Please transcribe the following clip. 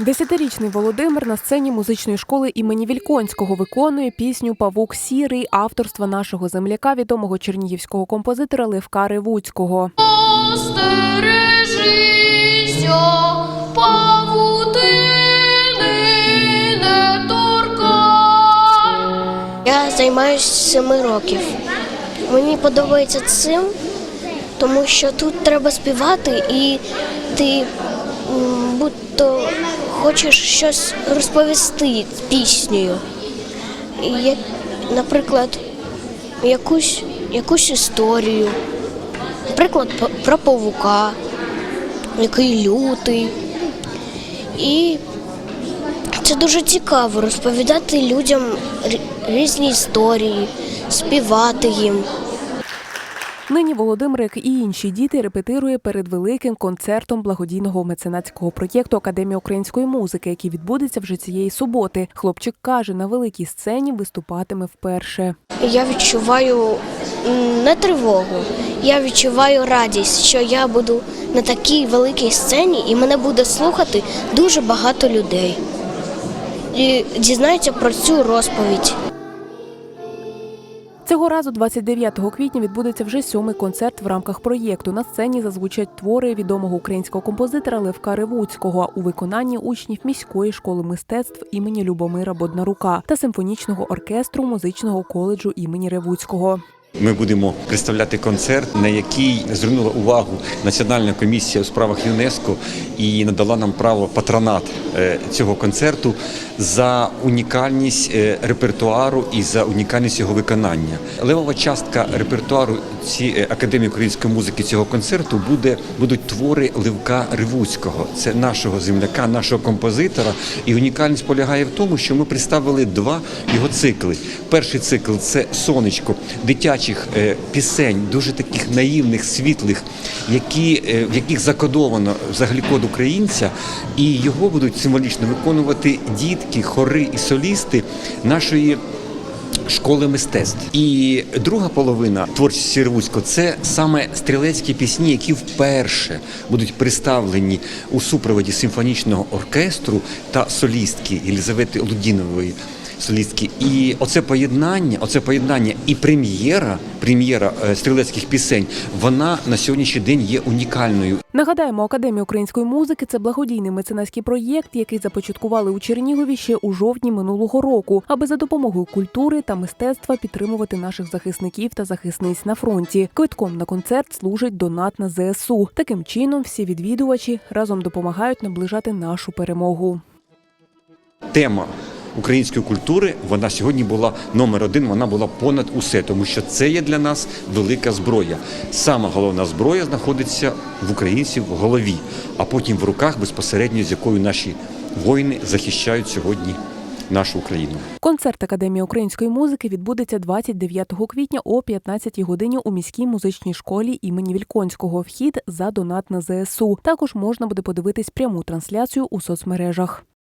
Десятирічний Володимир на сцені музичної школи імені Вільконського виконує пісню Павук сірий авторства нашого земляка, відомого чернігівського композитора Левка павутини. Я займаюся семи років. Мені подобається цим, тому що тут треба співати, і ти м, будто хочеш щось розповісти піснею. Як, наприклад, якусь, якусь історію. Наприклад, про павука, який лютий. І це дуже цікаво розповідати людям різні історії, співати їм. Нині Володимир, і інші діти, репетирує перед великим концертом благодійного меценатського проєкту Академія української музики, який відбудеться вже цієї суботи. Хлопчик каже, на великій сцені виступатиме вперше. Я відчуваю не тривогу, я відчуваю радість, що я буду на такій великій сцені і мене буде слухати дуже багато людей. І дізнаються про цю розповідь. Цього разу, 29 квітня, відбудеться вже сьомий концерт в рамках проєкту. На сцені зазвучать твори відомого українського композитора Левка Ревуцького у виконанні учнів міської школи мистецтв імені Любомира Боднарука та симфонічного оркестру музичного коледжу імені Ревуцького. Ми будемо представляти концерт, на який звернула увагу Національна комісія у справах ЮНЕСКО і надала нам право патронат е, цього концерту за унікальність е, репертуару і за унікальність його виконання. Левова частка репертуару цієї академії української музики цього концерту буде будуть твори Левка Ревуцького. Це нашого земляка, нашого композитора. І унікальність полягає в тому, що ми представили два його цикли. Перший цикл це сонечко дитячих е, пісень, дуже таких наївних, світлих, які, е, в яких закодовано взагалі код українця, і його будуть символічно виконувати дітки, хори і солісти нашої. Школи мистецтв і друга половина творчості Ревуцького – це саме стрілецькі пісні, які вперше будуть представлені у супроводі симфонічного оркестру та солістки Єлізавети Лудінової. Солістки, і оце поєднання, оце поєднання і прем'єра, прем'єра е, стрілецьких пісень, вона на сьогоднішній день є унікальною. Нагадаємо, Академія української музики це благодійний меценатський проєкт, який започаткували у Чернігові ще у жовтні минулого року, аби за допомогою культури та мистецтва підтримувати наших захисників та захисниць на фронті. Квитком на концерт служить донат на ЗСУ. Таким чином, всі відвідувачі разом допомагають наближати нашу перемогу. тема української культури вона сьогодні була номер один. Вона була понад усе, тому що це є для нас велика зброя. Сама головна зброя знаходиться в українців в голові, а потім в руках безпосередньо з якою наші воїни захищають сьогодні нашу Україну. Концерт Академії української музики відбудеться 29 квітня о 15 годині у міській музичній школі імені Вільконського. Вхід за донат на ЗСУ. Також можна буде подивитись пряму трансляцію у соцмережах.